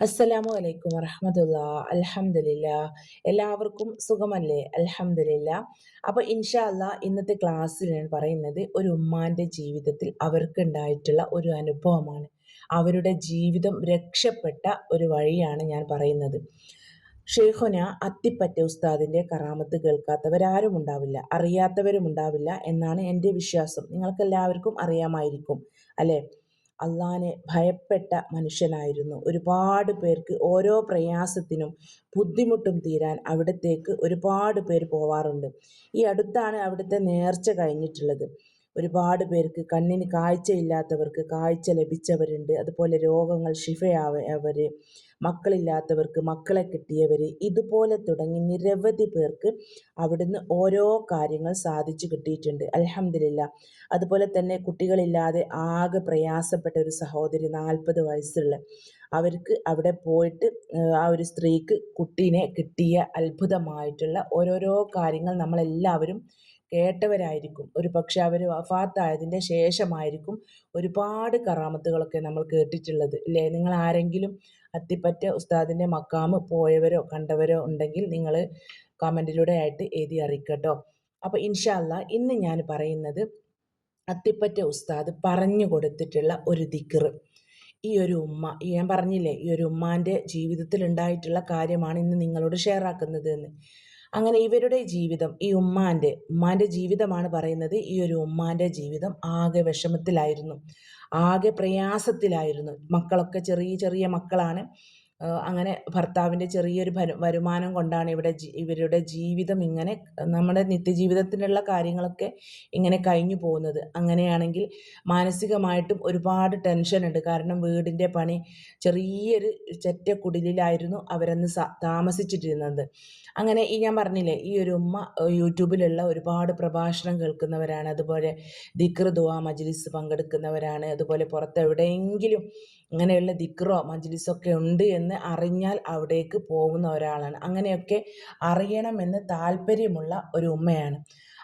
അസ്സലാമു അലൈക്കും വറഹമത്തുള്ള. അലഹമില്ല എല്ലാവർക്കും സുഖമല്ലേ? അലഹമില്ല അപ്പോൾ ഇൻഷാല്ല ഇന്നത്തെ ക്ലാസ്സിൽ ഞാൻ പറയുന്നത് ഒരു ഉമ്മാന്റെ ജീവിതത്തിൽ അവർക്ക് ഉണ്ടായിട്ടുള്ള ഒരു അനുഭവമാണ്. അവരുടെ ജീവിതം രക്ഷപ്പെട്ട ഒരു വഴിയാണ് ഞാൻ പറയുന്നത്. ഷെയ്ഖുന അത്തിപ്പറ്റ ഉസ്താദിന്റെ കറാമത്ത് കേൾക്കാത്തവരാരും ഉണ്ടാവില്ല. അറിയാത്തവരും ഉണ്ടാവില്ല എന്നാണ് എന്റെ വിശ്വാസം. നിങ്ങൾക്കെല്ലാവർക്കും അറിയാമായിരിക്കും അല്ലേ? അള്ളാനെ ഭയപ്പെട്ട മനുഷ്യനായിരുന്നു. ഒരുപാട് പേർക്ക് ഓരോ പ്രയാസത്തിനും ബുദ്ധിമുട്ടും തീരാൻ അവിടത്തേക്ക് ഒരുപാട് പേർ പോവാറുണ്ട്. ഈ അടുത്താണ് അവിടുത്തെ നേർച്ച കഴിഞ്ഞിട്ടുള്ളത്. ഒരുപാട് പേർക്ക് കണ്ണിന് കാഴ്ചയില്ലാത്തവർക്ക് കാഴ്ച ലഭിച്ചവരുണ്ട്. അതുപോലെ രോഗങ്ങൾ ശിഫയാവർ മക്കളില്ലാത്തവർക്ക് മക്കളെ കിട്ടിയവർ ഇതുപോലെ തുടങ്ങി നിരവധി പേർക്ക് അവിടുന്ന് ഓരോ കാര്യങ്ങൾ സാധിച്ചു കിട്ടിയിട്ടുണ്ട്. അലഹമില്ല അതുപോലെ തന്നെ കുട്ടികളില്ലാതെ ആകെ പ്രയാസപ്പെട്ട ഒരു സഹോദരി നാൽപ്പത് വയസ്സുള്ള അവർക്ക് അവിടെ പോയിട്ട് ആ ഒരു സ്ത്രീക്ക് കുട്ടീനെ കിട്ടിയ അത്ഭുതമായിട്ടുള്ള ഓരോരോ കാര്യങ്ങൾ നമ്മളെല്ലാവരും കേട്ടവരായിരിക്കും. ഒരു പക്ഷെ അവർ വഫാത്തായതിന്റെ ശേഷമായിരിക്കും ഒരുപാട് കറാമത്തുകളൊക്കെ നമ്മൾ കേട്ടിട്ടുള്ളത്. അല്ലേ നിങ്ങൾ ആരെങ്കിലും അത്തിപ്പറ്റ ഉസ്താദിന്റെ മക്കാമ് പോയവരോ കണ്ടവരോ ഉണ്ടെങ്കിൽ നിങ്ങൾ കമന്റിലൂടെ ആയിട്ട് എഴുതി അറിയിക്കട്ടോ. അപ്പോൾ ഇൻഷാല്ല ഇന്ന് ഞാൻ പറയുന്നത് അത്തിപ്പറ്റ ഉസ്താദ് പറഞ്ഞു കൊടുത്തിട്ടുള്ള ഒരു ദിക്കർ ഈ ഒരു ഉമ്മ ഞാൻ പറഞ്ഞില്ലേ ഈ ഒരു ഉമ്മാന്റെ ജീവിതത്തിൽ ഉണ്ടായിട്ടുള്ള കാര്യമാണ് ഇന്ന് നിങ്ങളോട് ഷെയർ ആക്കുന്നത് എന്ന്. അങ്ങനെ ഇവരുടെ ജീവിതം ഈ ഉമ്മാന്റെ ഉമ്മാന്റെ ജീവിതമാണ് പറയുന്നത് ഈ ഒരു ഉമ്മാന്റെ ജീവിതം ആകെ വിഷമത്തിലായിരുന്നു ആകെ പ്രയാസത്തിലായിരുന്നു. മക്കളൊക്കെ ചെറിയ ചെറിയ മക്കളാണ്. അങ്ങനെ ഭർത്താവിന്റെ ചെറിയൊരു വരുമാനം കൊണ്ടാണ് ഇവിടെ ഇവരുടെ ജീവിതം ഇങ്ങനെ നമ്മുടെ നിത്യജീവിതത്തിനുള്ള കാര്യങ്ങളൊക്കെ ഇങ്ങനെ കഴിഞ്ഞു പോകുന്നത്. അങ്ങനെയാണെങ്കിൽ മാനസികമായിട്ടും ഒരുപാട് ടെൻഷനുണ്ട്. കാരണം വീടിന്റെ പണി ചെറിയൊരു ചെറ്റ കുടിലായിരുന്നു അവരന്ന് താമസിച്ചിട്ടിരുന്നത്. അങ്ങനെ ഈ ഞാൻ പറഞ്ഞില്ലേ ഈ ഒരു ഉമ്മ യൂട്യൂബിലുള്ള ഒരുപാട് പ്രഭാഷണം കേൾക്കുന്നവരാണ്. അതുപോലെ ദിക്ർ ദുവാ മജ്ലിസ് പങ്കെടുക്കുന്നവരാണ്. അതുപോലെ പുറത്ത് എവിടെയെങ്കിലും ഇങ്ങനെയുള്ള ദിക്റോ മജ്ലിസൊക്കെ ഉണ്ട് എന്ന് അറിഞ്ഞാൽ അവിടേക്ക് പോകുന്ന ഒരാളാണ്. അങ്ങനെയൊക്കെ അറിയണമെന്ന് താല്പര്യമുള്ള ഒരു ഉമ്മയാണ്.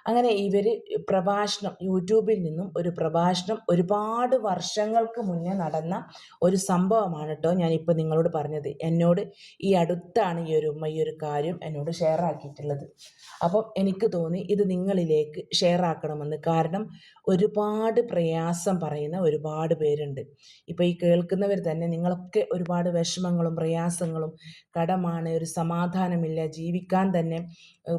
അങ്ങനെ ഇവർ പ്രഭാഷണം യൂട്യൂബിൽ നിന്നും ഒരു പ്രഭാഷണം ഒരുപാട് വർഷങ്ങൾക്ക് മുന്നേ നടന്ന ഒരു സംഭവമാണ് കേട്ടോ ഞാനിപ്പോൾ നിങ്ങളോട് പറഞ്ഞത്. എന്നോട് ഈ അടുത്താണ് ഈ ഒരു ഉമ്മ ഈ ഒരു കാര്യം എന്നോട് ഷെയർ ആക്കിയിട്ടുള്ളത്. അപ്പം എനിക്ക് തോന്നി ഇത് നിങ്ങളിലേക്ക് ഷെയർ ആക്കണമെന്ന്. കാരണം ഒരുപാട് പ്രയാസം പറയുന്ന ഒരുപാട് പേരുണ്ട്. ഇപ്പോൾ ഈ കേൾക്കുന്നവർ തന്നെ നിങ്ങളൊക്കെ ഒരുപാട് വിഷമങ്ങളും പ്രയാസങ്ങളും കടമാണ് ഒരു സമാധാനമില്ല ജീവിക്കാൻ തന്നെ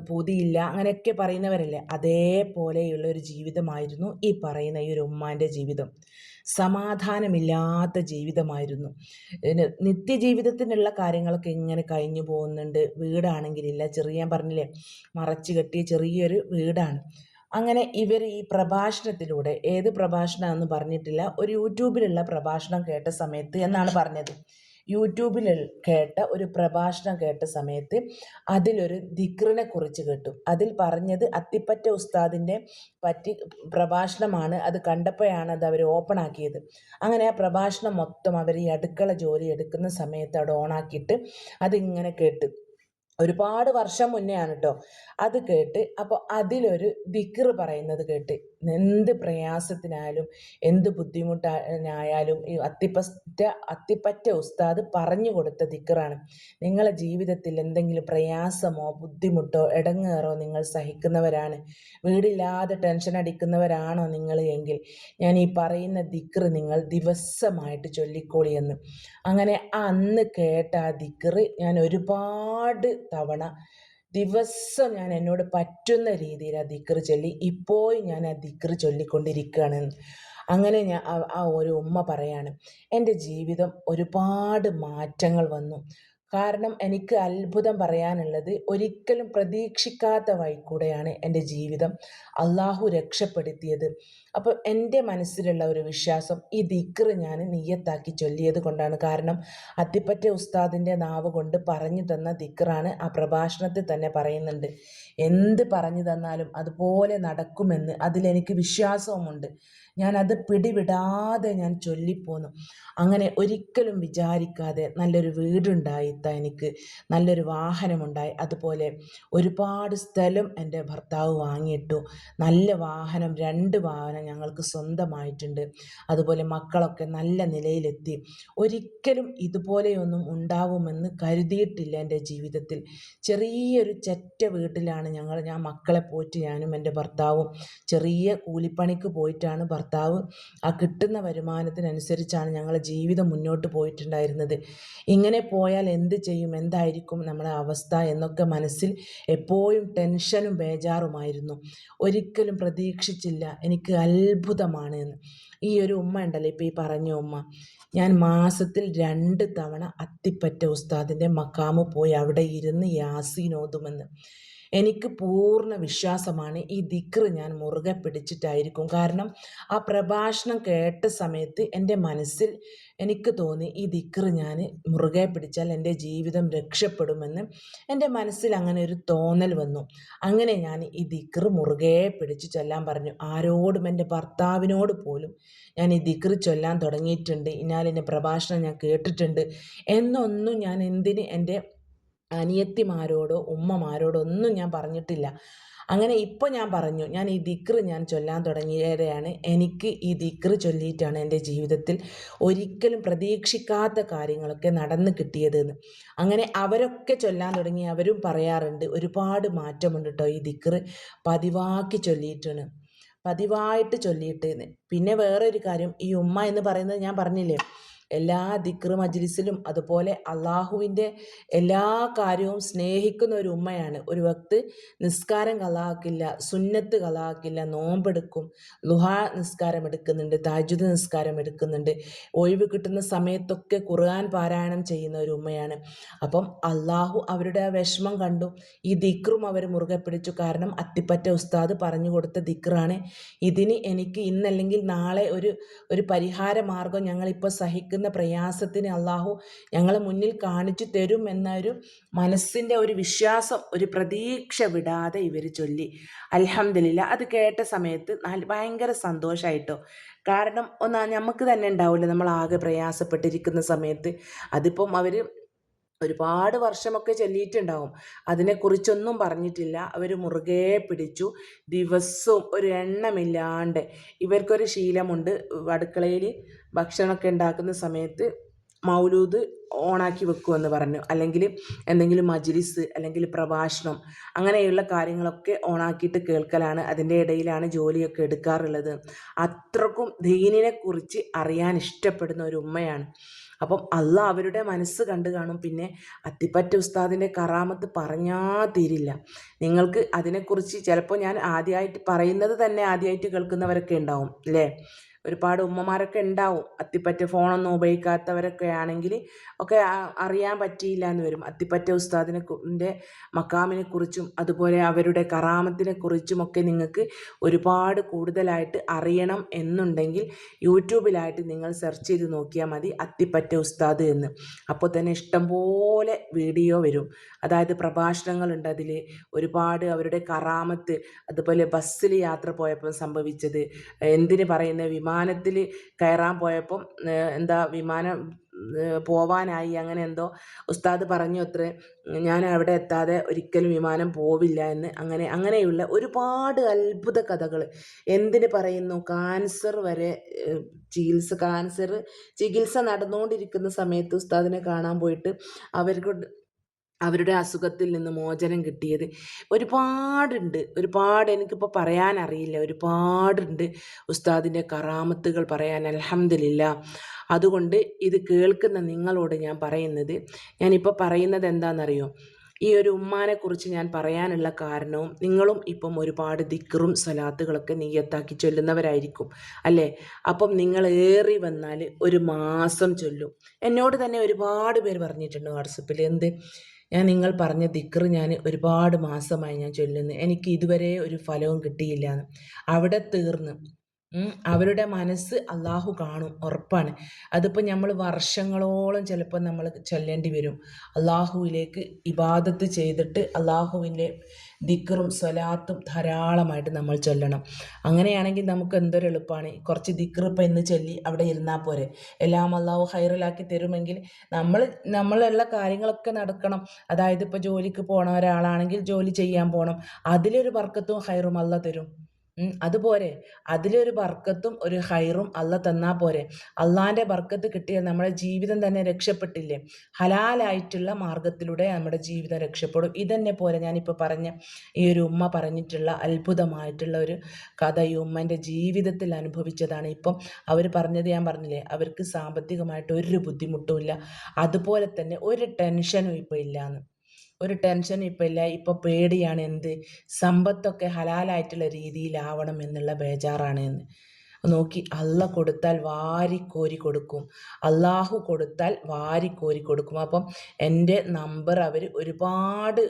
പൂതിയില്ല അങ്ങനെയൊക്കെ പറയുന്നവരല്ലേ? അതേപോലെയുള്ള ഒരു ജീവിതമായിരുന്നു ഈ പറയുന്ന ഈ ഒരു ഉമ്മാന്റെ ജീവിതം. സമാധാനമില്ലാത്ത ജീവിതമായിരുന്നു. നിത്യജീവിതത്തിനുള്ള കാര്യങ്ങളൊക്കെ ഇങ്ങനെ കഴിഞ്ഞു പോകുന്നുണ്ട്. വീടാണെങ്കിലില്ല ചെറിയ പറഞ്ഞില്ലേ മറച്ചു കെട്ടിയ ചെറിയൊരു വീടാണ്. അങ്ങനെ ഇവർ ഈ പ്രഭാഷണത്തിലൂടെ ഏത് പ്രഭാഷണമെന്ന് പറഞ്ഞിട്ടില്ല ഒരു യൂട്യൂബിലുള്ള പ്രഭാഷണം കേട്ട സമയത്ത് എന്നാണ് പറഞ്ഞത്. യൂട്യൂബിൽ കേട്ട ഒരു പ്രഭാഷണം കേട്ട സമയത്ത് അതിലൊരു ദിക്റിനെ കുറിച്ച് കേട്ടു. അതിൽ പറഞ്ഞത് അത്തിപ്പറ്റ ഉസ്താദിന്റെ പറ്റി പ്രഭാഷണമാണ് അത് കണ്ടപ്പോഴാണ് അത് അവർ ഓപ്പൺ ആക്കിയത്. അങ്ങനെ ആ പ്രഭാഷണം മൊത്തം അവർ ഈ അടുക്കള ജോലി എടുക്കുന്ന സമയത്ത് അവിടെ ഓണാക്കിയിട്ട് അതിങ്ങനെ കേട്ട്. ഒരുപാട് വർഷം മുന്നേ ആണ് കേട്ടോ അത് കേട്ട് അപ്പോൾ അതിലൊരു ദിക്ർ പറയുന്നത് കേട്ട്. എന്ത് പ്രയാസത്തിനായാലും എന്ത് ബുദ്ധിമുട്ടായാലും ഈ അത്തിപ്പറ്റ അത്തിപ്പറ്റ ഉസ്താദ് പറഞ്ഞു കൊടുത്ത ദിക്റാണ്. നിങ്ങളെ ജീവിതത്തിൽ എന്തെങ്കിലും പ്രയാസമോ ബുദ്ധിമുട്ടോ ഇടങ്ങേറോ നിങ്ങൾ സഹിക്കുന്നവരാണ്. വീടില്ലാതെ ടെൻഷൻ അടിക്കുന്നവരാണോ നിങ്ങൾ എങ്കിൽ ഞാൻ ഈ പറയുന്ന ദിക്ർ നിങ്ങൾ ദിവസമായിട്ട് ചൊല്ലിക്കോളിയെന്ന് അങ്ങനെ അന്ന് കേട്ട ആ ദിക്ർ ഞാൻ ഒരുപാട് തവണ ദിവസം ഞാൻ എന്നോട് പറ്റുന്ന രീതിയിൽ ആ ദിക്കറ് ചൊല്ലി ഇപ്പോഴും ഞാൻ ആ ദിക്കറ് ചൊല്ലിക്കൊണ്ടിരിക്കുകയാണ്. അങ്ങനെ ഞാൻ ആ ഒരു ഉമ്മ പറയാണ് എന്റെ ജീവിതം ഒരുപാട് മാറ്റങ്ങൾ വന്നു. കാരണം എനിക്ക് അത്ഭുതം പറയാനുള്ളത് ഒരിക്കലും പ്രതീക്ഷിക്കാത്ത വഴിക്കൂടെയാണ് എന്റെ ജീവിതം അള്ളാഹു രക്ഷപ്പെടുത്തിയത്. അപ്പോൾ എന്റെ മനസ്സിലുള്ള ഒരു വിശ്വാസം ഈ ദിക്റ് ഞാൻ നീയത്താക്കി ചൊല്ലിയത് കൊണ്ടാണ്. കാരണം അത്തിപ്പറ്റ ഉസ്താദിന്റെ നാവ് കൊണ്ട് പറഞ്ഞു തന്ന ദിക്റാണ് ആ പ്രഭാഷണത്തിൽ തന്നെ പറയുന്നുണ്ട്. എന്ത് പറഞ്ഞു തന്നാലും അതുപോലെ നടക്കുമെന്ന് അതിലെനിക്ക് വിശ്വാസവുമുണ്ട്. ഞാനത് പിടിവിടാതെ ഞാൻ ചൊല്ലിപ്പോന്നു. അങ്ങനെ ഒരിക്കലും വിചാരിക്കാതെ നല്ലൊരു വീടുണ്ടായിത്ത എനിക്ക്. നല്ലൊരു വാഹനമുണ്ടായി. അതുപോലെ ഒരുപാട് സ്ഥലം എന്റെ ഭർത്താവ് വാങ്ങിയിട്ടു. നല്ല വാഹനം രണ്ട് വാഹനം ഞങ്ങൾക്ക് സ്വന്തമായിട്ടുണ്ട്. അതുപോലെ മക്കളൊക്കെ നല്ല നിലയിലെത്തി. ഒരിക്കലും ഇതുപോലെയൊന്നും ഉണ്ടാവുമെന്ന് കരുതിയിട്ടില്ല എന്റെ ജീവിതത്തിൽ. ചെറിയൊരു ചെറ്റ വീട്ടിലാണ് ഞങ്ങൾ ഞാൻ മക്കളെ പോറ്റി ഞാനും എന്റെ ഭർത്താവും ചെറിയ കൂലിപ്പണിക്ക് പോയിട്ടാണ് ഭർത്താവ് ആ കിട്ടുന്ന വരുമാനത്തിനനുസരിച്ചാണ് ഞങ്ങളുടെ ജീവിതം മുന്നോട്ട് പോയിട്ടുണ്ടായിരുന്നത്. ഇങ്ങനെ പോയാൽ എന്ത് ചെയ്യും? എന്തായിരിക്കും നമ്മുടെ അവസ്ഥ? എന്നൊക്കെ മനസ്സിൽ എപ്പോഴും ടെൻഷനും ബേജാറുമായിരുന്നു. ഒരിക്കലും പ്രതീക്ഷിച്ചില്ല എനിക്ക് അത്ഭുതമാണ് എന്ന്. ഈ ഒരു ഉമ്മ ഉണ്ടല്ലോ ഇപ്പോൾ ഈ പറഞ്ഞ ഉമ്മ. ഞാൻ മാസത്തിൽ രണ്ട് തവണ അത്തിപ്പറ്റ ഉസ്താദിന്റെ മക്കാമ് പോയി അവിടെ ഇരുന്ന് യാസീൻ ഓതുമെന്ന് എനിക്ക് പൂർണ വിശ്വാസമാണ്. ഈ ദിക്ർ ഞാൻ മുറുകെ പിടിച്ചിട്ടായിരിക്കും. കാരണം ആ പ്രഭാഷണം കേട്ട സമയത്ത് എന്റെ മനസ്സിൽ എനിക്ക് തോന്നി ഈ ദിക്ർ ഞാൻ മുറുകെ പിടിച്ചാൽ എന്റെ ജീവിതം രക്ഷപ്പെടുമെന്ന് എന്റെ മനസ്സിൽ അങ്ങനെ ഒരു തോന്നൽ വന്നു. അങ്ങനെ ഞാൻ ഈ ദിക്ർ മുറുകെ പിടിച്ച് ചൊല്ലാൻ പറഞ്ഞു. ആരോടും എന്റെ ഭർത്താവിനോട് പോലും ഞാൻ ഈ ദിക്ർ ചൊല്ലാൻ തുടങ്ങിയിട്ടുണ്ട്. ഇന്നാലിന്റെ പ്രഭാഷണം ഞാൻ കേട്ടിട്ടുണ്ട്. എന്നൊന്നും ഞാൻ എന്തിന് എന്റെ അനിയത്തിമാരോടോ ഉമ്മമാരോടോ ഒന്നും ഞാൻ പറഞ്ഞിട്ടില്ല. അങ്ങനെ ഇപ്പോൾ ഞാൻ പറഞ്ഞു ഞാൻ ഈ ദിക്ർ ഞാൻ ചൊല്ലാൻ തുടങ്ങിയവരെയാണ്. എനിക്ക് ഈ ദിക്ർ ചൊല്ലിയിട്ടാണ് എന്റെ ജീവിതത്തിൽ ഒരിക്കലും പ്രതീക്ഷിക്കാത്ത കാര്യങ്ങളൊക്കെ നടന്നു കിട്ടിയതെന്ന്. അങ്ങനെ അവരൊക്കെ ചൊല്ലാൻ തുടങ്ങി അവരും പറയാറുണ്ട് ഒരുപാട് മാറ്റമുണ്ട് കേട്ടോ ഈ ദിക്ർ പതിവാക്കി ചൊല്ലിയിട്ടാണ്. പതിവായിട്ട് ചൊല്ലിയിട്ട് പിന്നെ വേറൊരു കാര്യം ഈ ഉമ്മ എന്ന് പറയുന്നത് ഞാൻ പറഞ്ഞില്ലേ എല്ലാ ദിക്ർ മജ്ലിസിലും അതുപോലെ അള്ളാഹുവിന്റെ എല്ലാ കാര്യവും സ്നേഹിക്കുന്ന ഒരു ഉമ്മയാണ്. ഒരു വക്ത് നിസ്കാരം കളാക്കില്ല സുന്നത്ത് കളാക്കില്ല നോമ്പെടുക്കും ലുഹാ നിസ്കാരം എടുക്കുന്നുണ്ട് താജുദ് നിസ്കാരം എടുക്കുന്നുണ്ട്. ഒഴിവ് കിട്ടുന്ന സമയത്തൊക്കെ ഖുർആൻ പാരായണം ചെയ്യുന്ന ഒരു ഉമ്മയാണ്. അപ്പം അള്ളാഹു അവരുടെ ആ വിഷമം കണ്ടു. ഈ ദിക്റും അവർ മുറുകെ പിടിച്ചു. കാരണം അത്തിപ്പറ്റ ഉസ്താദ് പറഞ്ഞു കൊടുത്ത ദിക്റാണ്. ഇതിന് എനിക്ക് ഇന്നല്ലെങ്കിൽ നാളെ ഒരു ഒരു പരിഹാര മാർഗം ഞങ്ങളിപ്പോൾ സഹിക്കുന്ന. അനുഭവിക്കുന്ന പ്രയാസത്തിന് അള്ളാഹു ഞങ്ങളെ മുന്നിൽ കാണിച്ചു തരും എന്നൊരു മനസ്സിന്റെ ഒരു വിശ്വാസം ഒരു പ്രതീക്ഷ വിടാതെ ഇവർ ചൊല്ലി. അലഹമില്ല അത് കേട്ട സമയത്ത് ഭയങ്കര സന്തോഷമായിട്ടോ കാരണം ഒന്നാ നമുക്ക് തന്നെ ഉണ്ടാവില്ല. നമ്മൾ ആകെ പ്രയാസപ്പെട്ടിരിക്കുന്ന സമയത്ത്. അതിപ്പം അവർ ഒരുപാട് വർഷമൊക്കെ ചൊല്ലിയിട്ടുണ്ടാവും. അതിനെക്കുറിച്ചൊന്നും പറഞ്ഞിട്ടില്ല. അവർ മുറുകെ പിടിച്ചു. ദിവസവും ഒരു എണ്ണമില്ലാണ്ട് ഇവർക്കൊരു ശീലമുണ്ട്. അടുക്കളയിൽ ഭക്ഷണമൊക്കെ ഉണ്ടാക്കുന്ന സമയത്ത് മൗലൂദ് ഓണാക്കി വെക്കുമെന്ന് പറഞ്ഞു. അല്ലെങ്കിൽ എന്തെങ്കിലും മജ്ലിസ് അല്ലെങ്കിൽ പ്രഭാഷണം അങ്ങനെയുള്ള കാര്യങ്ങളൊക്കെ ഓണാക്കിയിട്ട് കേൾക്കലാണ്. അതിന്റെ ഇടയിലാണ് ജോലിയൊക്കെ എടുക്കാറുള്ളത്. അത്രക്കും ദീനിനെക്കുറിച്ച് അറിയാൻ ഇഷ്ടപ്പെടുന്ന ഒരു ഉമ്മയാണ്. അപ്പം അല്ല അവരുടെ മനസ്സ് കണ്ടു കാണും. പിന്നെ അത്തിപ്പറ്റ ഉസ്താദിന്റെ കറാമത്ത് പറഞ്ഞാ തീരില്ല. നിങ്ങൾക്ക് അതിനെക്കുറിച്ച് ചിലപ്പോൾ ഞാൻ ആദ്യമായിട്ട് പറയുന്നത് തന്നെ ആദ്യമായിട്ട് കേൾക്കുന്നവരൊക്കെ ഉണ്ടാവും അല്ലേ? ഒരുപാട് ഉമ്മമാരൊക്കെ ഉണ്ടാവും. അത്തിപ്പറ്റ ഫോണൊന്നും ഉപയോഗിക്കാത്തവരൊക്കെ ആണെങ്കിൽ ഒക്കെ അറിയാൻ പറ്റിയില്ല എന്ന് വരും. അത്തിപ്പറ്റ ഉസ്താദിനെ മക്കാമിനെ കുറിച്ചും അതുപോലെ അവരുടെ കറാമത്തിനെ കുറിച്ചുമൊക്കെ നിങ്ങൾക്ക് ഒരുപാട് കൂടുതലായിട്ട് അറിയണം എന്നുണ്ടെങ്കിൽ യൂട്യൂബിലായിട്ട് നിങ്ങൾ സെർച്ച് ചെയ്ത് നോക്കിയാൽ മതി അത്തിപ്പറ്റ ഉസ്താദ് എന്ന്. അപ്പോൾ തന്നെ ഇഷ്ടംപോലെ വീഡിയോ വരും. അതായത് പ്രഭാഷണങ്ങളുണ്ട് അതിൽ ഒരുപാട് അവരുടെ കറാമത്ത് അതുപോലെ ബസ്സിൽ യാത്ര പോയപ്പോൾ സംഭവിച്ചത് എന്തിന് പറയുന്ന വിമാനത്തിൽ കയറാൻ പോയപ്പം എന്താ വിമാനം പോവാനായി അങ്ങനെ എന്തോ ഉസ്താദ് പറഞ്ഞു അത്രേ ഞാൻ അവിടെ എത്താതെ ഒരിക്കലും വിമാനം പോവില്ല എന്ന്. അങ്ങനെ അങ്ങനെയുള്ള ഒരുപാട് അത്ഭുത കഥകൾ എന്തിന് പറയുന്നു? കാൻസർ വരെ ചികിത്സ കാൻസർ ചികിത്സ നടന്നുകൊണ്ടിരിക്കുന്ന സമയത്ത് ഉസ്താദിനെ കാണാൻ പോയിട്ട് അവർക്ക് അവരുടെ അസുഖത്തിൽ നിന്ന് മോചനം കിട്ടിയത്. ഒരുപാടുണ്ട്. ഒരുപാട് എനിക്കിപ്പോൾ പറയാനറിയില്ല. ഒരുപാടുണ്ട് ഉസ്താദിന്റെ കറാമത്തുകൾ പറയാൻ. അലഹമില്ല അതുകൊണ്ട് ഇത് കേൾക്കുന്ന നിങ്ങളോട് ഞാൻ പറയുന്നത് ഞാനിപ്പോൾ പറയുന്നത് എന്താണെന്നറിയോ ഈ ഒരു ഉമ്മാനെക്കുറിച്ച് ഞാൻ പറയാനുള്ള കാരണവും നിങ്ങളും ഇപ്പം ഒരുപാട് ദിക്കറും സ്വലാത്തുകളൊക്കെ നീയത്താക്കി ചൊല്ലുന്നവരായിരിക്കും അല്ലേ? അപ്പം നിങ്ങൾ ഏറി വന്നാൽ ഒരു മാസം ചൊല്ലും. എന്നോട് തന്നെ ഒരുപാട് പേര് പറഞ്ഞിട്ടുണ്ട് വാട്സപ്പിൽ എന്ത്? ഞാൻ നിങ്ങൾ പറഞ്ഞ ദിക്കർ ഞാൻ ഒരുപാട് മാസമായി ഞാൻ ചൊല്ലുന്നു. എനിക്ക് ഇതുവരെ ഒരു ഫലവും കിട്ടിയില്ല അവിടെ തീർന്ന്. അവരുടെ മനസ്സ് അള്ളാഹു കാണും ഉറപ്പാണ്. അതിപ്പോൾ നമ്മൾ വർഷങ്ങളോളം ചിലപ്പോൾ നമ്മൾ ചൊല്ലേണ്ടി വരും. അള്ളാഹുവിലേക്ക് ഇബാദത്ത് ചെയ്തിട്ട് അള്ളാഹുവിന്റെ ദിക്കറും സ്വലാത്തും ധാരാളമായിട്ട് നമ്മൾ ചൊല്ലണം. അങ്ങനെയാണെങ്കിൽ നമുക്ക് എന്തൊരു എളുപ്പമാണ് കുറച്ച് ദിക്കർ ഇപ്പം ഇന്ന് ചൊല്ലി അവിടെ ഇരുന്നാൽ പോരെ. എല്ലാം അള്ളാഹു ഹൈറലാക്കി തരുമെങ്കിൽ നമ്മൾ നമ്മളുള്ള കാര്യങ്ങളൊക്കെ നടക്കണം. അതായത് ഇപ്പോൾ ജോലിക്ക് പോണ ഒരാളാണെങ്കിൽ ജോലി ചെയ്യാൻ പോകണം അതിലൊരു വർക്കത്തും ഹൈറും അല്ല തരും. ഉം, അതുപോരെ അതിലൊരു ബർക്കത്തും ഒരു ഹൈറും അല്ല തന്നാ പോരെ. അള്ളാന്റെ ബർക്കത്ത് കിട്ടിയാൽ നമ്മുടെ ജീവിതം തന്നെ രക്ഷപ്പെട്ടില്ലേ? ഹലാലായിട്ടുള്ള മാർഗത്തിലൂടെ നമ്മുടെ ജീവിതം രക്ഷപ്പെടും. ഇതന്നെ പോലെ ഞാനിപ്പോൾ പറഞ്ഞ ഈ ഒരു ഉമ്മ പറഞ്ഞിട്ടുള്ള അത്ഭുതമായിട്ടുള്ള ഒരു കഥ ഈ ഉമ്മന്റെ ജീവിതത്തിൽ അനുഭവിച്ചതാണ്. ഇപ്പം അവർ പറഞ്ഞത് ഞാൻ പറഞ്ഞില്ലേ അവർക്ക് സാമ്പത്തികമായിട്ട് ഒരു ബുദ്ധിമുട്ടുമില്ല അതുപോലെ തന്നെ ഒരു ടെൻഷനും ഇപ്പോൾ ഇല്ലയെന്ന് ഒരു ടെൻഷൻ ഇപ്പം ഇല്ല. ഇപ്പം പേടിയാണ് എന്ത്? സമ്പത്തൊക്കെ ഹലാലായിട്ടുള്ള രീതിയിലാവണം എന്നുള്ള ബേജാറാണ് എന്ന്. നോക്കി അല്ല കൊടുത്താൽ വാരിക്കോരി കൊടുക്കും. അള്ളാഹു കൊടുത്താൽ വാരിക്കോരി കൊടുക്കും. അപ്പം എന്റെ നമ്പർ അവർ ഒരുപാട്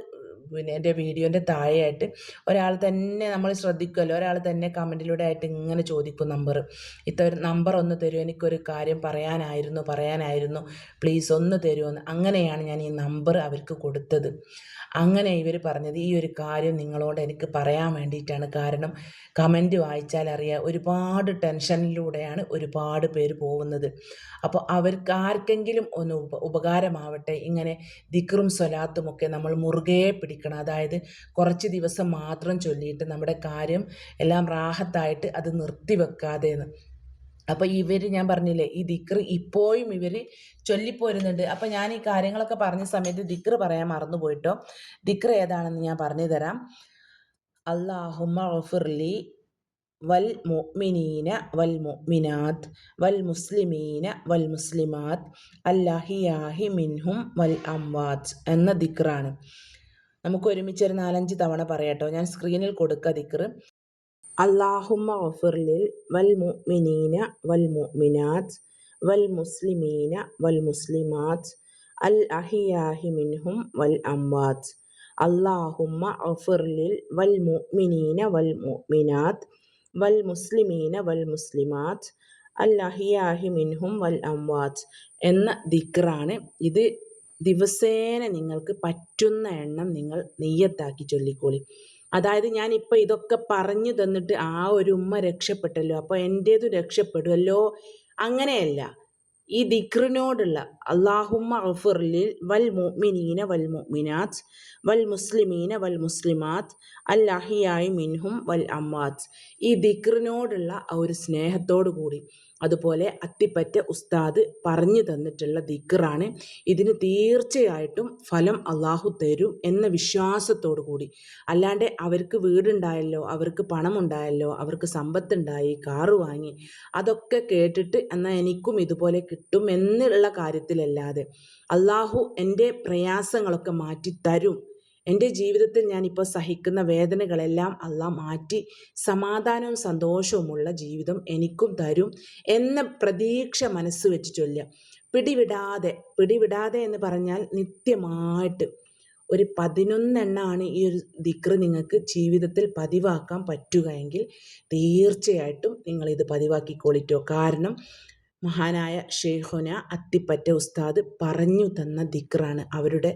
പിന്നെ എന്റെ വീഡിയോന്റെ താഴെയായിട്ട് ഒരാൾ തന്നെ നമ്മൾ ശ്രദ്ധിക്കുമല്ലോ ഒരാൾ തന്നെ കമന്റിലൂടെ ആയിട്ട് ഇങ്ങനെ ചോദിക്കും നമ്പർ. ഇത്ര നമ്പർ ഒന്ന് തരുമോ? എനിക്കൊരു കാര്യം പറയാനായിരുന്നു പറയാനായിരുന്നു. പ്ലീസ് ഒന്ന് തരുമോ അങ്ങനെയാണ് ഞാൻ ഈ നമ്പർ അവർക്ക് കൊടുത്തത്. അങ്ങനെ ഇവർ പറഞ്ഞത് ഈ ഒരു കാര്യം നിങ്ങളോട് എനിക്ക് പറയാൻ വേണ്ടിയിട്ടാണ്. കാരണം കമന്റ് വായിച്ചാൽ അറിയാം ഒരുപാട് ടെൻഷനിലൂടെയാണ് ഒരുപാട് പേര് പോകുന്നത്. അപ്പോൾ അവർക്ക് ആർക്കെങ്കിലും ഒന്ന് ഉപ ഉപകാരമാവട്ടെ ഇങ്ങനെ ദിക്റും സ്വലാത്തുമൊക്കെ നമ്മൾ മുറുകെ പിടിക്കണം. അതായത് കുറച്ച് ദിവസം മാത്രം ചൊല്ലിയിട്ട് നമ്മുടെ കാര്യം എല്ലാം റാഹത്തായിട്ട് അത് നിർത്തി വെക്കാതെ അപ്പോൾ ഇവർ ഞാൻ പറഞ്ഞില്ലേ ഈ ദിക്ർ ഇപ്പോഴും ഇവർ ചൊല്ലിപ്പോരുന്നുണ്ട്. അപ്പോൾ ഞാൻ ഈ കാര്യങ്ങളൊക്കെ പറഞ്ഞ സമയത്ത് ദിക്ർ പറയാൻ മറന്നുപോയിട്ടോ ദിക്ർ ഏതാണെന്ന് ഞാൻ പറഞ്ഞു തരാം. അള്ളാഹുമ്മ വൽ മുഅ്മിനീന വൽ മുഅ്മിനാത്ത് വൽ മുസ്ലിമീന വൽ മുസ്ലിമാത്ത് അല്ലാഹിയാഹി മിൻഹും വൽ അംവാത്ത് എന്ന ദിക്റാണ്. നമുക്ക് ഒരുമിച്ച് ഒരു നാലഞ്ച് തവണ പറയാട്ടോ. ഞാൻ സ്ക്രീനിൽ കൊടുക്കുക ദിക്ർ അല്ലാഹുമ്മ ഗഫിർലിൽ വൽ മുഅ്മിനീന വൽ മുഅ്മിനാത്ത് വൽ മുസ്ലിമീന വൽ മുസ്ലിമാത്ത് അൽ അഹിയാഹി മിൻഹും വൽ അംവാത്ത് അല്ലാഹുമ്മ ഗഫിർലിൽ വൽ മുഅ്മിനീന വൽ മുഅ്മിനാത്ത് വൽ മുസ്ലിമീന വൽ മുസ്ലിമാത്ത് അൽ അഹിയാഹി മിൻഹും വൽ അംവാത്ത് എന്ന ദിക്റാണ്. ഇത് ദിവസേന നിങ്ങൾക്ക് പറ്റുന്ന എണ്ണം നിങ്ങൾ നെയ്യത്താക്കി ചൊല്ലിക്കോളി. അതായത് ഞാൻ ഇപ്പോൾ ഇതൊക്കെ പറഞ്ഞു തന്നിട്ട് ആ ഒരു ഉമ്മ രക്ഷപ്പെട്ടല്ലോ അപ്പോൾ എന്റേതും രക്ഷപ്പെടുമല്ലോ അങ്ങനെയല്ല. ഈ ദിക്റിനോടുള്ള അള്ളാഹുമ്മ അഫുറലിൽ വൽ മുഅ്മിനീന വൽ മുഅ്മിനാത്ത് വൽ മുസ്ലിമീന വൽ മുസ്ലിമാത്ത് അൽ മിൻഹും വൽ അമ്മാത്ത് ഈ ദിക്റിനോടുള്ള ആ ഒരു സ്നേഹത്തോടു കൂടി അതുപോലെ അത്തിപ്പറ്റ ഉസ്താദ് പറഞ്ഞു തന്നിട്ടുള്ള ദിക്കറാണ് ഇതിന് തീർച്ചയായിട്ടും ഫലം അള്ളാഹു തരും എന്ന വിശ്വാസത്തോടു കൂടി. അല്ലാണ്ട് അവർക്ക് വീടുണ്ടായല്ലോ അവർക്ക് പണമുണ്ടായല്ലോ അവർക്ക് സമ്പത്തുണ്ടായി കാറ് വാങ്ങി അതൊക്കെ കേട്ടിട്ട് എന്നാൽ എനിക്കും ഇതുപോലെ കിട്ടും എന്നുള്ള കാര്യത്തിലല്ലാതെ അള്ളാഹു എന്റെ പ്രയാസങ്ങളൊക്കെ മാറ്റി തരും എന്റെ ജീവിതത്തിൽ ഞാനിപ്പോൾ സഹിക്കുന്ന വേദനകളെല്ലാം അല്ല മാറ്റി സമാധാനവും സന്തോഷവുമുള്ള ജീവിതം എനിക്കും തരും എന്ന പ്രതീക്ഷ മനസ്സ് വെച്ച് ചൊല്ലുക പിടിവിടാതെ പിടിവിടാതെ എന്ന് പറഞ്ഞാൽ നിത്യമായിട്ട് ഒരു പതിനൊന്നെണ്ണമാണ് ഈ ഒരു ദിക്ർ നിങ്ങൾക്ക് ജീവിതത്തിൽ പതിവാക്കാൻ പറ്റുകയെങ്കിൽ തീർച്ചയായിട്ടും നിങ്ങളിത് പതിവാക്കിക്കോളിറ്റോ കാരണം മഹാനായ ഷെയ്ഖുന അത്തിപ്പറ്റ ഉസ്താദ് പറഞ്ഞു തന്ന ദിക്റാണ്. അവരുടെ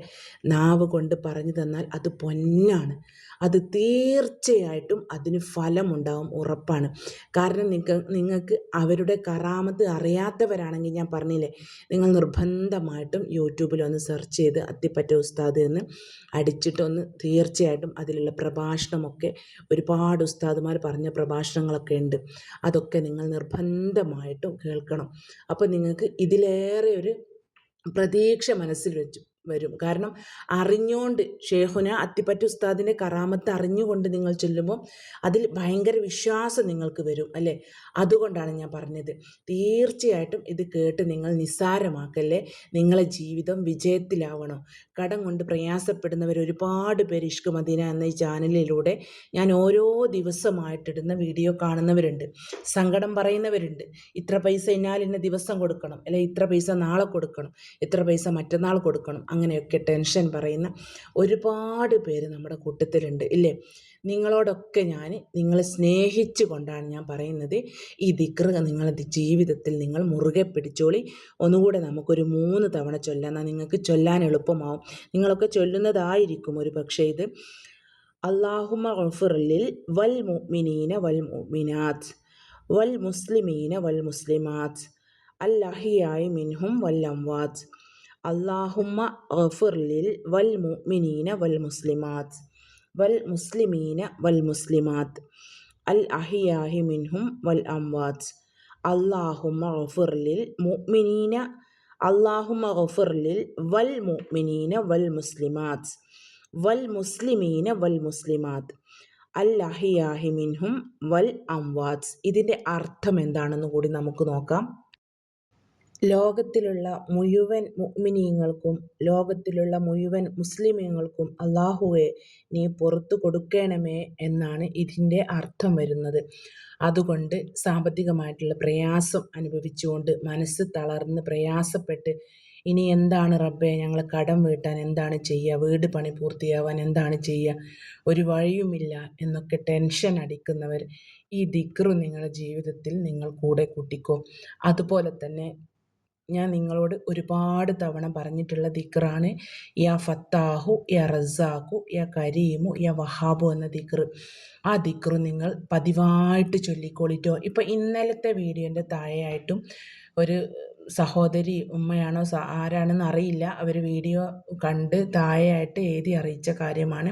നാവ് കൊണ്ട് പറഞ്ഞു തന്നാൽ അത് പൊന്നാണ്. അത് തീർച്ചയായിട്ടും അതിന് ഫലമുണ്ടാവും ഉറപ്പാണ്. കാരണം നിങ്ങൾ നിങ്ങൾക്ക് അവരുടെ കറാമത്ത് അറിയാത്തവരാണെങ്കിൽ ഞാൻ പറഞ്ഞില്ലേ നിങ്ങൾ നിർബന്ധമായിട്ടും യൂട്യൂബിൽ ഒന്ന് സെർച്ച് ചെയ്ത് അത്തിപ്പറ്റ ഉസ്താദ് എന്ന് അടിച്ചിട്ടൊന്ന് തീർച്ചയായിട്ടും അതിലുള്ള പ്രഭാഷണമൊക്കെ ഒരുപാട് ഉസ്താദുമാർ പറഞ്ഞ പ്രഭാഷണങ്ങളൊക്കെ ഉണ്ട്. അതൊക്കെ നിങ്ങൾ നിർബന്ധമായിട്ടും കേൾക്കണം. അപ്പോൾ നിങ്ങൾക്ക് ഇതിലേറെ ഒരു പ്രതീക്ഷ മനസ്സിൽ വെച്ചു. വരും. കാരണം അറിഞ്ഞുകൊണ്ട് ഷേഹുന അത്തിപ്പറ്റ ഉസ്താദിന്റെ കറാമത്ത് അറിഞ്ഞുകൊണ്ട് നിങ്ങൾ ചെല്ലുമ്പോൾ അതിൽ ഭയങ്കര വിശ്വാസം നിങ്ങൾക്ക് വരും അല്ലേ? അതുകൊണ്ടാണ് ഞാൻ പറഞ്ഞത്. തീർച്ചയായിട്ടും ഇത് കേട്ട് നിങ്ങൾ നിസ്സാരമാക്കല്ലേ? നിങ്ങളെ ജീവിതം വിജയത്തിലാവണം. കടം കൊണ്ട് പ്രയാസപ്പെടുന്നവർ ഒരുപാട് പേര് ഇഷ്ക് മദീന എന്ന ഈ ചാനലിലൂടെ ഞാൻ ഓരോ ദിവസമായിട്ടിടുന്ന വീഡിയോ കാണുന്നവരുണ്ട്. സങ്കടം പറയുന്നവരുണ്ട്. ഇത്ര പൈസ ഇന്നാൽ ഇന്ന ദിവസം കൊടുക്കണം. അല്ലെ ഇത്ര പൈസ നാളെ കൊടുക്കണം. ഇത്ര പൈസ മറ്റന്നാൾ കൊടുക്കണം. അങ്ങനെയൊക്കെ ടെൻഷൻ പറയുന്ന ഒരുപാട് പേര് നമ്മുടെ കൂട്ടത്തിലുണ്ട് ഇല്ലേ? നിങ്ങളോടൊക്കെ ഞാൻ നിങ്ങളെ സ്നേഹിച്ചു കൊണ്ടാണ് ഞാൻ പറയുന്നത്. ഈ ദിക്ർ നിങ്ങളുടെ ജീവിതത്തിൽ നിങ്ങൾ മുറുകെ പിടിച്ചോളി. ഒന്നുകൂടെ നമുക്കൊരു മൂന്ന് തവണ ചൊല്ലാം നിങ്ങൾക്ക് ചൊല്ലാൻ എളുപ്പമാവും. നിങ്ങളൊക്കെ ചൊല്ലുന്നതായിരിക്കും ഒരു പക്ഷേ ഇത്. അള്ളാഹുമ ഗഫുറലിൽ വൽ മുഅ്മിനീന വൽ മുഅ്മിനാത്ത് വൽ മുസ്ലിമീന വൽ മുസ്ലിമാത്ത് അല്ലഹിയായി മിൻഹും വൽ അംവാത്ത്. അള്ളാഹുമ്മ ഗഫുർലിൽ വൽ മുഅ്മിനീന വൽ മുസ്ലിമാത്ത് വൽ മുസ്ലിമീന വൽ മുസ്ലിമാത്ത് അൽ അഹിയാഹി മിൻഹും വൽ അംവാത്ത് അള്ളാഹുമ്മ ഗഫിർലിൽ മുഅ്മിനീന അള്ളാഹുമ്മ ഗഫിർലിൽ വൽ മുഅ്മിനീന വൽ മുസ്ലിമാത്ത് വൽ മുസ്ലിമീന വൽ മുസ്ലിമാത്ത് അൽ അഹിയാഹി മിൻഹും വൽ അംവാത്ത് ഇതിന്റെ അർത്ഥം എന്താണെന്ന് കൂടി നമുക്ക് നോക്കാം. ലോകത്തിലുള്ള മുഴുവൻ മുഅ്മിനീങ്ങൾക്കും ലോകത്തിലുള്ള മുഴുവൻ മുസ്ലിമീങ്ങൾക്കും അള്ളാഹുവെ നീ പുറത്തു കൊടുക്കണമേ എന്നാണ് ഇതിന്റെ അർത്ഥം വരുന്നത്. അതുകൊണ്ട് സാമ്പത്തികമായിട്ടുള്ള പ്രയാസം അനുഭവിച്ചുകൊണ്ട് മനസ്സ് തളർന്ന് പ്രയാസപ്പെട്ട് ഇനി എന്താണ് റബ്ബെ ഞങ്ങൾ കടം വീട്ടാൻ എന്താണ് ചെയ്യുക? വീട് പണി പൂർത്തിയാവാൻ എന്താണ് ചെയ്യുക? ഒരു വഴിയുമില്ല എന്നൊക്കെ ടെൻഷൻ അടിക്കുന്നവർ ഈ ദിക്റു നിങ്ങളുടെ ജീവിതത്തിൽ നിങ്ങൾ കൂടെ കൂട്ടിക്കോ. അതുപോലെ തന്നെ ഞാൻ നിങ്ങളോട് ഒരുപാട് തവണ പറഞ്ഞിട്ടുള്ള ദിക്റാണ്. യാ ഫത്താഹു യാ റസാഖു യാ കരീമു യാ വഹാബു എന്ന ദിക്ർ ആ ദിക്ർ നിങ്ങൾ പതിവായിട്ട് ചൊല്ലിക്കൊള്ളിട്ടോ ഇപ്പം ഇന്നലത്തെ വീഡിയോന്റെ താഴെയായിട്ടും ഒരു സഹോദരി ഉമ്മയാണോ ആരാണെന്ന് അറിയില്ല. അവർ വീഡിയോ കണ്ട് താഴെയായിട്ട് എഴുതി അറിയിച്ച കാര്യമാണ്.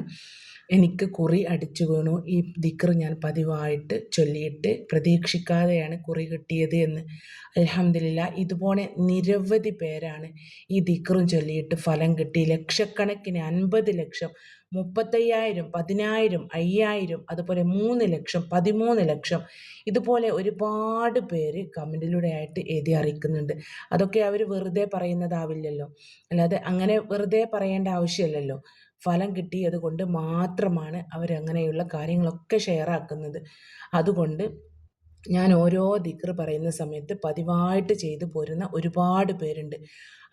എനിക്ക് കുറി അടിച്ചു വീണു. ഈ ദിക്റ് ഞാൻ പതിവായിട്ട് ചൊല്ലിയിട്ട് പ്രതീക്ഷിക്കാതെയാണ് കുറി കിട്ടിയത് എന്ന്. അലഹമില്ല ഇതുപോലെ നിരവധി പേരാണ് ഈ ദിക്റും ചൊല്ലിയിട്ട് ഫലം കിട്ടി. ലക്ഷക്കണക്കിന് അൻപത് ലക്ഷം മുപ്പത്തയ്യായിരം പതിനായിരം അയ്യായിരം അതുപോലെ മൂന്ന് ലക്ഷം പതിമൂന്ന് ലക്ഷം ഇതുപോലെ ഒരുപാട് പേര് കമന്റിലൂടെ ആയിട്ട് എഴുതി അറിയിക്കുന്നുണ്ട്. അതൊക്കെ അവർ വെറുതെ പറയുന്നതാവില്ലല്ലോ. അല്ലാതെ അങ്ങനെ വെറുതെ പറയേണ്ട ആവശ്യമില്ലല്ലോ. ഫലം കിട്ടിയത് കൊണ്ട് മാത്രമാണ് അവരങ്ങനെയുള്ള കാര്യങ്ങളൊക്കെ ഷെയർ ആക്കുന്നത് അതുകൊണ്ട് ഞാൻ ഓരോ ദിക്ർ പറയുന്ന സമയത്ത് പതിവായിട്ട് ചെയ്തു പോരുന്ന ഒരുപാട് പേരുണ്ട്.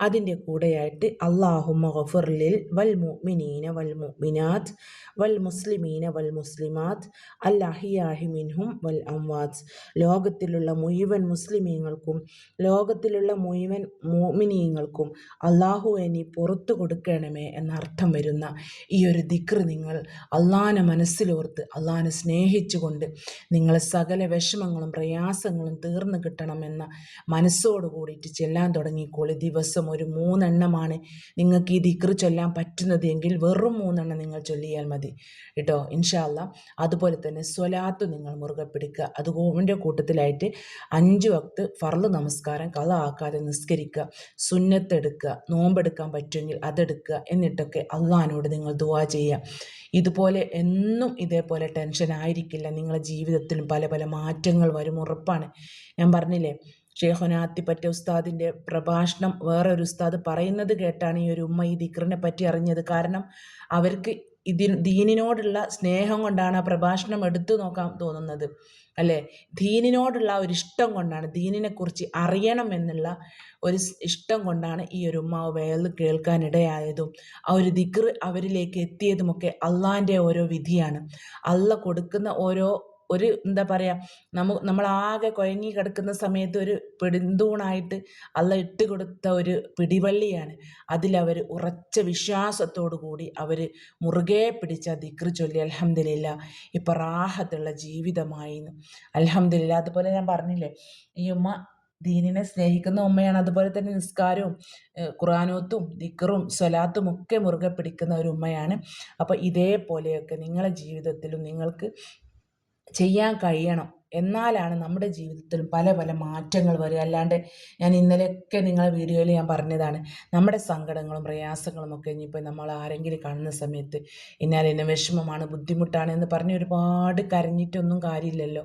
അതിന്റെ കൂടെയായിട്ട് അള്ളാഹുമ്മ ഗഫുർലിൽ വൽ മുഅ്മിനീന വൽ മുഅ്മിനാത്ത് വൽ മുസ്ലിമീന വൽ മുസ്ലിമാത്ത് അൽ മിൻഹും വൽ അംവാത്ത് ലോകത്തിലുള്ള മുഴുവൻ മുസ്ലിമീങ്ങൾക്കും ലോകത്തിലുള്ള മുഴുവൻ മോമിനീങ്ങൾക്കും അള്ളാഹു എനി പുറത്തു കൊടുക്കണമേ എന്നർത്ഥം വരുന്ന ഈ ഒരു ദിക്ർ നിങ്ങൾ അള്ളാനെ മനസ്സിലോർത്ത് അള്ളാനെ സ്നേഹിച്ചുകൊണ്ട് നിങ്ങളെ സകല വിഷമങ്ങളും പ്രയാസങ്ങളും തീർന്നു കിട്ടണമെന്ന മനസ്സോട് കൂടിയിട്ട് ചെല്ലാൻ തുടങ്ങിക്കോളി ദിവസം ഒരു മൂന്നെണ്ണമാണ് നിങ്ങൾക്ക് ഈ ദിക്ർ ചൊല്ലാൻ പറ്റുന്നത് എങ്കിൽ വെറും മൂന്നെണ്ണം നിങ്ങൾ ചൊല്ലിയാൽ മതി. കേട്ടോ? ഇൻഷാല്ല അതുപോലെ തന്നെ സ്വലാത്ത് നിങ്ങൾ മുറുകെ പിടിക്കുക. അതുകൊണ്ട് കൂട്ടത്തിലായിട്ട് അഞ്ച് വക്ത് ഫർൾ നമസ്കാരം കള ആക്കാതെ നിസ്കരിക്കുക. സുന്നത്തെടുക്കുക നോമ്പെടുക്കാൻ പറ്റുമെങ്കിൽ അതെടുക്കുക. എന്നിട്ടൊക്കെ അള്ളഹാനോട് നിങ്ങൾ ദുവാ ചെയ്യുക. ഇതുപോലെ എന്നും ഇതേപോലെ ടെൻഷൻ ആയിരിക്കില്ല നിങ്ങളുടെ ജീവിതത്തിലും പല പല മാറ്റങ്ങൾ വരും. ഉറപ്പാണ്. ഞാൻ പറഞ്ഞില്ലേ? ഷേഖുനാത്തിപ്പറ്റ ഉസ്താദിന്റെ പ്രഭാഷണം വേറെ ഒരു ഉസ്താദ് പറയുന്നത് കേട്ടാണ് ഈ ഒരു ഉമ്മ ഈ ദിക്റിനെ പറ്റി അറിഞ്ഞത്. കാരണം അവർക്ക് ഇതിൻ ദീനിനോടുള്ള സ്നേഹം കൊണ്ടാണ് ആ പ്രഭാഷണം എടുത്തു നോക്കാൻ തോന്നുന്നത്. അല്ലേ? ദീനിനോടുള്ള ഒരു ഇഷ്ടം കൊണ്ടാണ് ദീനിനെക്കുറിച്ച് അറിയണം എന്നുള്ള ഒരു ഇഷ്ടം കൊണ്ടാണ് ഈ ഒരു ഉമ്മ വേൽ കേൾക്കാനിടയായതും ആ ഒരു ദിക്ർ അവരിലേക്ക് എത്തിയതുമൊക്കെ അള്ളാന്റെ ഓരോ വിധിയാണ്. അള്ള കൊടുക്കുന്ന ഓരോ ഒരു എന്താ പറയുക നമ്മ നമ്മളാകെ കുഴങ്ങി കിടക്കുന്ന സമയത്ത് ഒരു പെടുന്തൂണായിട്ട് അള്ള ഇട്ട് കൊടുത്ത ഒരു പിടിവള്ളിയാണ്. അതിലവർ ഉറച്ച വിശ്വാസത്തോടു കൂടി അവർ മുറുകെ പിടിച്ച ദിക്ർ ചൊല്ലി അലഹമില്ല ഇപ്പം റാഹത്തുള്ള ജീവിതമായി അലഹമില്ല അതുപോലെ ഞാൻ പറഞ്ഞില്ലേ ഈ ഉമ്മ ദീനിനെ സ്നേഹിക്കുന്ന ഉമ്മയാണ്. അതുപോലെ തന്നെ നിസ്കാരവും ഖുറാനോത്തും ദിക്കറും സ്വലാത്തും ഒക്കെ മുറുകെ പിടിക്കുന്ന ഒരു ഉമ്മയാണ്. അപ്പോൾ ഇതേപോലെയൊക്കെ നിങ്ങളുടെ ജീവിതത്തിലും നിങ്ങൾക്ക് ചെയ്യാൻ കഴിയണം. എന്നാലാണ് നമ്മുടെ ജീവിതത്തിൽ പല പല മാറ്റങ്ങൾ വരിക. അല്ലാണ്ട് ഞാൻ ഇന്നലെയൊക്കെ നിങ്ങളെ വീഡിയോയിൽ ഞാൻ പറഞ്ഞതാണ് നമ്മുടെ സങ്കടങ്ങളും പ്രയാസങ്ങളും ഒക്കെ ഇനിയിപ്പോൾ നമ്മൾ ആരെങ്കിലും കാണുന്ന സമയത്ത് ഇന്നാൽ എന്നെ വിഷമമാണ് ബുദ്ധിമുട്ടാണ് എന്ന് പറഞ്ഞ് ഒരുപാട് കരഞ്ഞിട്ടൊന്നും കാര്യമില്ലല്ലോ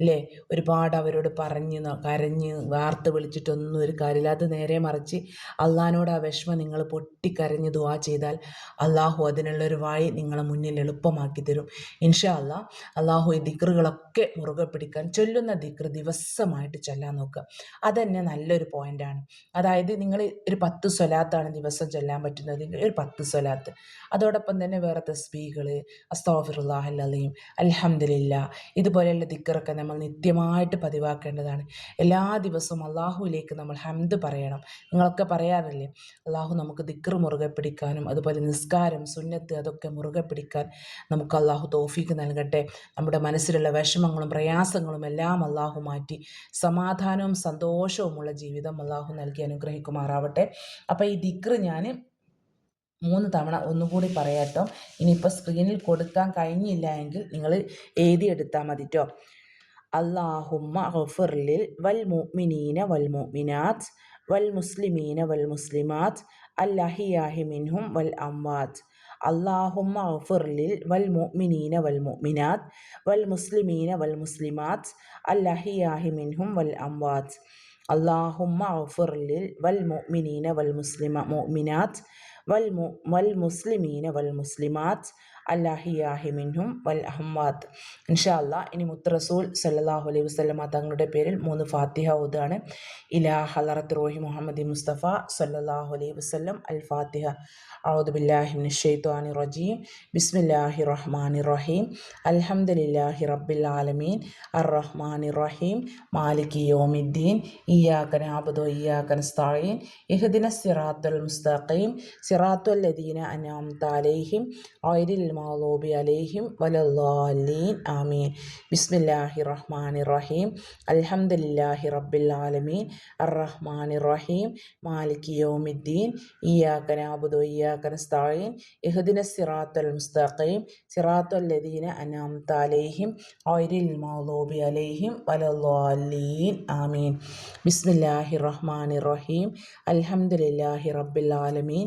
അല്ലേ? ഒരുപാട് അവരോട് പറഞ്ഞ് കരഞ്ഞ് വാർത്ത വിളിച്ചിട്ടൊന്നും ഒരു കാര്യമില്ല. അത് നേരെ മറിച്ച് അള്ളഹാനോട് ആ വിഷമം നിങ്ങൾ പൊട്ടിക്കരഞ്ഞ് ദുവാ ചെയ്താൽ അള്ളാഹു അതിനുള്ളൊരു വഴി നിങ്ങളെ മുന്നിൽ എളുപ്പമാക്കി തരും. ഇൻഷാ അള്ളാഹ് അള്ളാഹു ഈ ദിക്റുകളൊക്കെ മുറുകെ പിടിക്കാൻ ചൊല്ലുന്ന ദിക്ർ ദിവസമായിട്ട് ചൊല്ലാൻ നോക്കുക. അതന്നെ നല്ലൊരു പോയിന്റാണ് അതായത് നിങ്ങൾ ഒരു പത്ത് സ്വലാത്താണ് ദിവസം ചൊല്ലാൻ പറ്റുന്നത്. ഒരു പത്ത് സ്വലാത്ത്. അതോടൊപ്പം തന്നെ വേറെ തസ്ബീകൾ അസ്തോഫിറുല്ലാഹല്ലീം അലഹമില്ല ഇതുപോലെയുള്ള ദിക്കറൊക്കെ നമ്മൾ നിത്യമായിട്ട് പതിവാക്കേണ്ടതാണ്. എല്ലാ ദിവസവും അള്ളാഹുവിലേക്ക് നമ്മൾ ഹംദ് പറയണം. നിങ്ങളൊക്കെ പറയാറില്ലേ? അള്ളാഹു നമുക്ക് ദിക്കർ മുറുകെ പിടിക്കാനും അതുപോലെ നിസ്കാരം സുന്നത്ത് അതൊക്കെ മുറുകെ പിടിക്കാൻ നമുക്ക് അള്ളാഹു തോഫീക്ക് നൽകട്ടെ. നമ്മുടെ മനസ്സിലുള്ള വിഷമങ്ങളും പ്രയാസങ്ങളും എല്ലാം അള്ളാഹു മാറ്റി. സമാധാനവും സന്തോഷവുമുള്ള ജീവിതം അള്ളാഹു നൽകി അനുഗ്രഹിക്കുമാറാവട്ടെ. അപ്പോൾ ഈ ദിക്ർ ഞാൻ മൂന്ന് തവണ ഒന്നുകൂടി പറയാട്ടോ. ഇനിയിപ്പോൾ സ്ക്രീനിൽ കൊടുക്കാൻ കഴിഞ്ഞില്ല എങ്കിൽ നിങ്ങൾ എഴുതിയെടുത്താൽ കേട്ടോ അള്ളാഹുമ്മ ഗഫിർലിൽ വൽ മുഅ്മിനീന വൽ മുഅ്മിനാത്ത് വൽ മുസ്ലിമീന വൽ മുസ്ലിമാത്ത് അല്ലഹിയാഹി മിൻഹും വൽ അംവാത്ത്. اللهم اغفر للمؤمنين والمؤمنات والمسلمين والمسلمات الأحياء منهم والأموات. اللهم اغفر للمؤمنين والمؤمنات والمسلمين والمسلمات അല്ലാഹിയാഹി മിൻഹും വൽ അഹ്മാദ് ഇൻഷാല്ല ഇനി മുത്തറസൂൽ സല്ലാഹു അലൈഹി വസ്ലമ തങ്ങളുടെ പേരിൽ മൂന്ന് ഫാത്തിഹ ഓതാണ് ഇലാ ഹലറത്ത് റോഹി മുഹമ്മദ് മുസ്തഫ സല്ലാഹു അലൈഹി വസ്ലം അൽ ഫാത്തിഹ أعوذ بالله من الشيطان الرجيم بسم الله الرحمن الرحيم الحمد لله رب العالمين الرحمن الرحيم مالك يوم الدين إياك نعبد وإياك نستعين اهدنا الصراط المستقيم صراط സിറാത്തുല്ലദീന അനാംത അലൈഹിം ഐരിൽ മാലൂബി അലൈഹിം വലല്ലാലീൻ ആമീൻ. ബിസ്മില്ലാഹി റഹ്മാൻ റഹീം അൽഹംദുലില്ലാഹി റബ്ബിൽ ആലമീൻ. അറഹ്മാൻ റഹീം മാലിക് യൗമിദ്ദീൻ. ഇയാക്ക നാബുദു ഇയാക്ക നസ്താഈൻ. ഇഹ്ദിന സിറാത്തുൽ മുസ്തഖീം. സിറാത്തുല്ലദീന അനാംത അലൈഹിം ഐരിൽ മാലൂബി അലൈഹിം വലല്ലാലീൻ ആമീൻ. ബിസ്മില്ലാഹി റഹ്മാൻ റഹീം അൽഹംദുലില്ലാഹി റബ്ബിൽ ആലമീൻ.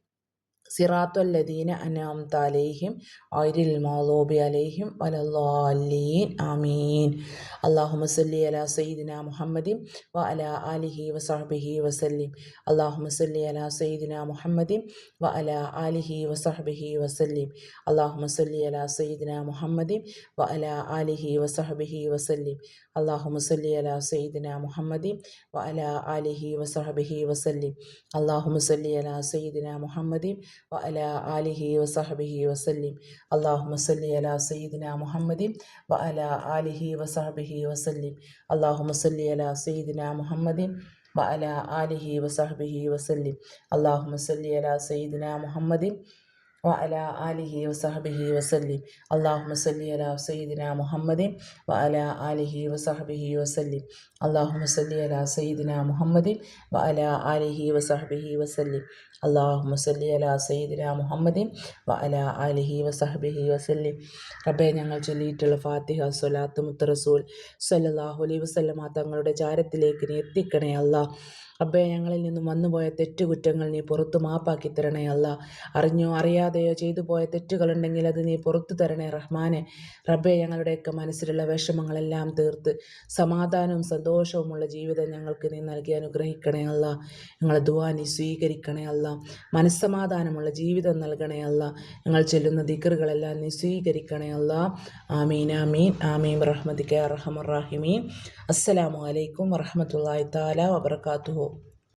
സിറാത്തുല്ലദീന അനാംത അലൈഹിം ഐരിൽ മാലോബി അലൈഹിം വലല്ലാലീൻ. ആമീൻ. അള്ളാഹുമ സല്ലി അല സയ്യിദിന മുഹമ്മദിൻ വ അല ആലിഹി വസഹബിഹി വസല്ലിം. അള്ളാഹുമ സല്ലി അല സയ്യിദിന മുഹമ്മദിൻ വ അല ആലിഹി വസഹബിഹി വസല്ലിം. അള്ളാഹുമ സല്ലി അല സയ്യിദിന മുഹമ്മദിൻ വ അല ആലിഹി വസഹബിഹി വസല്ലിം. അള്ളാഹുമ സല്ലി അല സയ്യിദിന മുഹമ്മദിൻ വ അല ആലിഹി വസഹബിഹി വസല്ലിം. അള്ളാഹുമ സല്ലി അല സയ്യിദിന മുഹമ്മദിൻ വഅല ആലിഹി വസഹബിഹി വസല്ലിം അള്ളാഹു സല്ലി അല സയ്യിദിന മുഹമ്മദിൻ വഅല ആലിഹി വസഹബിഹി വസല്ലിം അള്ളാഹു സല്ലി അല സയ്യിദിന മുഹമ്മദിൻ വഅല ആലിഹി വസഹബിഹി വസല്ലിം അള്ളാഹു സല്ലി അല സയ്യിദിന മുഹമ്മദിൻ വഅല ആലിഹി വസഹബിഹി വസല്ലി അള്ളാഹുമ സല്ലി അലാ സയ്യിദിന മുഹമ്മദിൻ വഅല ആലിഹി വസഹബിഹി വസല്ലി അള്ളാഹുമ സല്ലി അലാ സയ്യിദിന മുഹമ്മദിൻ വഅല ആലിഹി വസഹബിഹി വസല്ലി അള്ളാഹുമ സല്ലി അലാ സയ്യിദിന മുഹമ്മദിൻ വഅല ആലിഹി വസഹബിഹി വസല്ലി റബ്ബെ ഞങ്ങൾ ചൊല്ലിയിട്ടുള്ള ഫാത്തിഹ സ്വലാത്ത് മുത്തറസൂൽ സല്ലല്ലാഹു അലൈഹി വസല്ലമ തങ്ങളുടെ ചാരത്തിലേക്ക് നീ എത്തിക്കണേ അല്ലാ റബ്ബെ ഞങ്ങളിൽ നിന്നും വന്നുപോയ തെറ്റുകുറ്റങ്ങൾ നീ പുറത്തു മാപ്പാക്കി തരണേ അല്ല. അറിഞ്ഞോ അറിയാതെയോ ചെയ്തു പോയ തെറ്റുകളുണ്ടെങ്കിൽ അത് നീ പുറത്തു തരണേ റഹ്മാനെ. റബ്ബെ ഞങ്ങളുടെയൊക്കെ മനസ്സിലുള്ള വിഷമങ്ങളെല്ലാം തീർത്ത് സമാധാനവും സന്തോഷവുമുള്ള ജീവിതം ഞങ്ങൾക്ക് നീ നൽകി അനുഗ്രഹിക്കണേ അല്ല. ഞങ്ങളെ ദുവാ നീ സ്വീകരിക്കണേ അല്ല. മനസ്സമാധാനമുള്ള ജീവിതം നൽകണേ അല്ല. ഞങ്ങൾ ചെല്ലുന്ന ദിക്കറുകളെല്ലാം നീ സ്വീകരിക്കണേ അല്ല. ആമീൻ ആമീൻ. ആമീൻ. റഹ്മദിക്ക റഹമുറാഹിമീൻ അസ്സലാമു അലൈക്കും വറഹമത്തല്ലാഹി താല വബർക്കാത്തുഹു